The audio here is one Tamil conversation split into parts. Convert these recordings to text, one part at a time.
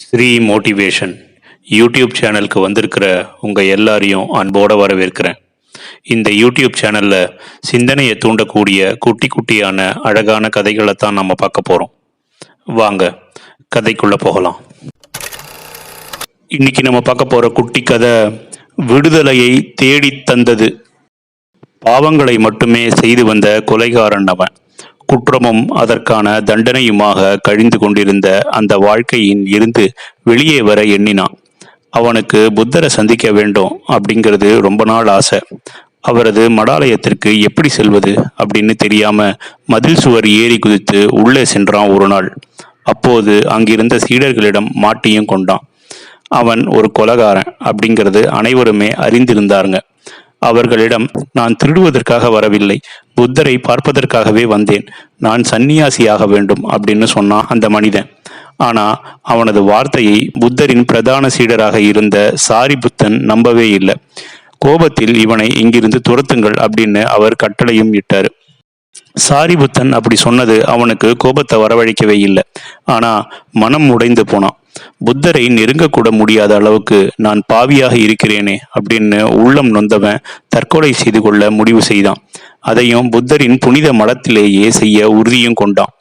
ஸ்ரீ மோட்டிவேஷன் யூடியூப் சேனலுக்கு வந்திருக்கிற உங்கள் எல்லாரையும் அன்போடு வரவேற்கிறேன். இந்த யூடியூப் சேனலில் சிந்தனையை தூண்டக்கூடிய குட்டி குட்டியான அழகான கதைகளை தான் நம்ம பார்க்க போகிறோம் வாங்க கதைக்குள்ளே போகலாம். இன்னைக்கு நம்ம பார்க்க போகிற குட்டி கதை விடுதலையை தேடித் தந்தது. பாவங்களை மட்டுமே செய்து வந்த கொலைகாரன் அவன். குற்றமும் அதற்கான தண்டனையுமாக கழிந்து கொண்டிருந்த அந்த வாழ்க்கையின் இருந்து வெளியே வர எண்ணினான். அவனுக்கு புத்தரை சந்திக்க வேண்டும் அப்படிங்கிறது ரொம்ப நாள் ஆசை. அவரது மடாலயத்திற்கு எப்படி செல்வது அப்படின்னு தெரியாம மதில் சுவர் ஏறி குதித்து உள்ளே சென்றான் ஒரு நாள். அப்போது அங்கிருந்த சீடர்களிடம் மாட்டியும் கொண்டான். அவன் ஒரு கொலகாரன் அப்படிங்கிறது அனைவருமே அறிந்திருந்தாருங்க. அவர்களிடம் நான் திருடுவதற்காக வரவில்லை. புத்தரை பார்ப்பதற்காகவே வந்தேன். நான் சன்னியாசியாக வேண்டும் அப்படின்னு சொன்னான் அந்த மனிதன். ஆனா அவனது வார்த்தையை புத்தரின் பிரதான சீடராக இருந்த சாரிபுத்தன் நம்பவே இல்லை. கோபத்தில் இவனை இங்கிருந்து துரத்துங்கள் அப்படின்னு அவர் கட்டளையும் இட்டார். சாரிபுத்தன் அப்படி சொன்னது அவனுக்கு கோபத்தை வரவழைக்கவே இல்லை. ஆனா மனம் உடைந்து போனான். புத்தரை நெருங்கக்கூட முடியாத அளவுக்கு நான் பாவியாக இருக்கிறேனே அப்படின்னு உள்ளம் நொந்தவன் தற்கொலை செய்து கொள்ள முடிவு செய்தான். அதையும் புத்தரின் புனித மடத்திலேயே செய்ய உறுதியும் கொண்டான்.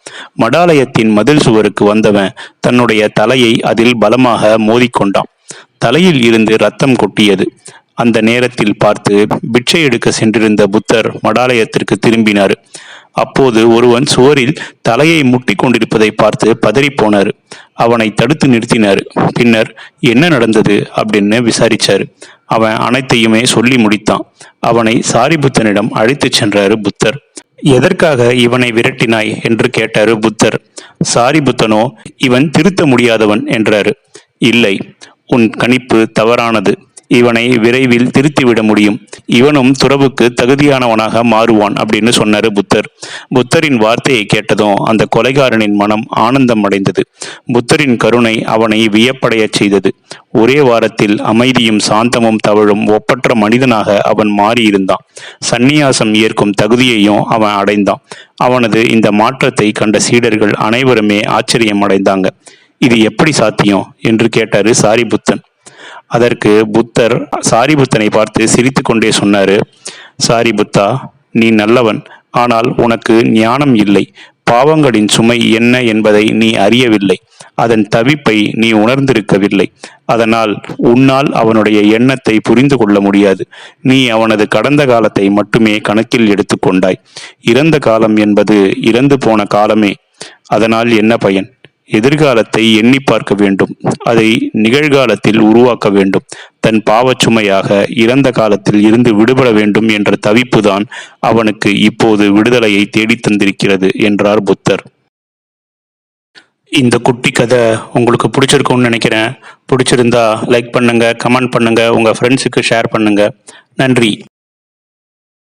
மடாலயத்தின் மதில் சுவருக்கு வந்தவன் தன்னுடைய தலையை அதில் பலமாக மோதிக்கொண்டான் தலையில் இருந்து ரத்தம் கொட்டியது. அந்த நேரத்தில் பார்த்து பிட்சை எடுக்க சென்றிருந்த புத்தர் மடாலயத்திற்கு திரும்பினார். அப்போது ஒருவன் சுவரில் தலையை முட்டி கொண்டிருப்பதை பார்த்து பதறிப்போனார். அவனை தடுத்து நிறுத்தினார். பின்னர் என்ன நடந்தது? அப்படின்னு விசாரிச்சார். அவன் அனைத்தையுமே சொல்லி முடித்தான். அவனை சாரிபுத்தனிடம் அழைத்துச் சென்றாரு புத்தர். எதற்காக இவனை விரட்டினாய்? என்று கேட்டாரு புத்தர். சாரிபுத்தனோ இவன் திருத்த முடியாதவன் என்றாரு. இல்லை உன் கணிப்பு தவறானது. இவனை விரைவில் திருத்திவிட முடியும். இவனும் துறவுக்கு தகுதியானவனாக மாறுவான் அப்படின்னு சொன்னாரு புத்தர். புத்தரின் வார்த்தையை கேட்டதும் அந்த கொலைகாரனின் மனம் ஆனந்தம் அடைந்தது. புத்தரின் கருணை அவனை வியப்படையச் செய்தது. ஒரே வாரத்தில் அமைதியும் சாந்தமும் தவழும் ஒப்பற்ற மனிதனாக அவன் மாறியிருந்தான். சந்நியாசம் ஏற்கும் தகுதியையும் அவன் அடைந்தான். அவனது இந்த மாற்றத்தை கண்ட சீடர்கள் அனைவருமே ஆச்சரியம் அடைந்தாங்க இது எப்படி சாத்தியம்? என்று கேட்டாரு சாரிபுத்தன். அதற்கு புத்தர் சாரிபுத்தனை பார்த்து சிரித்து கொண்டே சொன்னாரு சாரிபுத்தா நீ நல்லவன் ஆனால் உனக்கு ஞானம் இல்லை. பாவங்களின் சுமை என்ன என்பதை நீ அறியவில்லை. அதன் தவிப்பை நீ உணர்ந்திருக்கவில்லை. அதனால் உன்னால் அவனுடைய எண்ணத்தை புரிந்து கொள்ள முடியாது. நீ அவனது கடந்த காலத்தை மட்டுமே கணக்கில் எடுத்துக்கொண்டாய். இறந்த காலம் என்பது இறந்து போன காலமே. அதனால் என்ன பயன்? எதிர்காலத்தை எண்ணி பார்க்க வேண்டும். அதை நிகழ்காலத்தில் உருவாக்க வேண்டும். தன் பாவச்சுமையாக இறந்த காலத்தில் இருந்து விடுபட வேண்டும் என்ற தவிப்புதான் அவனுக்கு இப்போது விடுதலையை தேடித் தந்திருக்கிறது என்றார் புத்தர். இந்த குட்டி கதை உங்களுக்கு பிடிச்சிருக்கும்னு நினைக்கிறேன். பிடிச்சிருந்தா லைக் பண்ணுங்க கமெண்ட் பண்ணுங்க உங்க ஃப்ரெண்ட்ஸுக்கு ஷேர் பண்ணுங்க. நன்றி.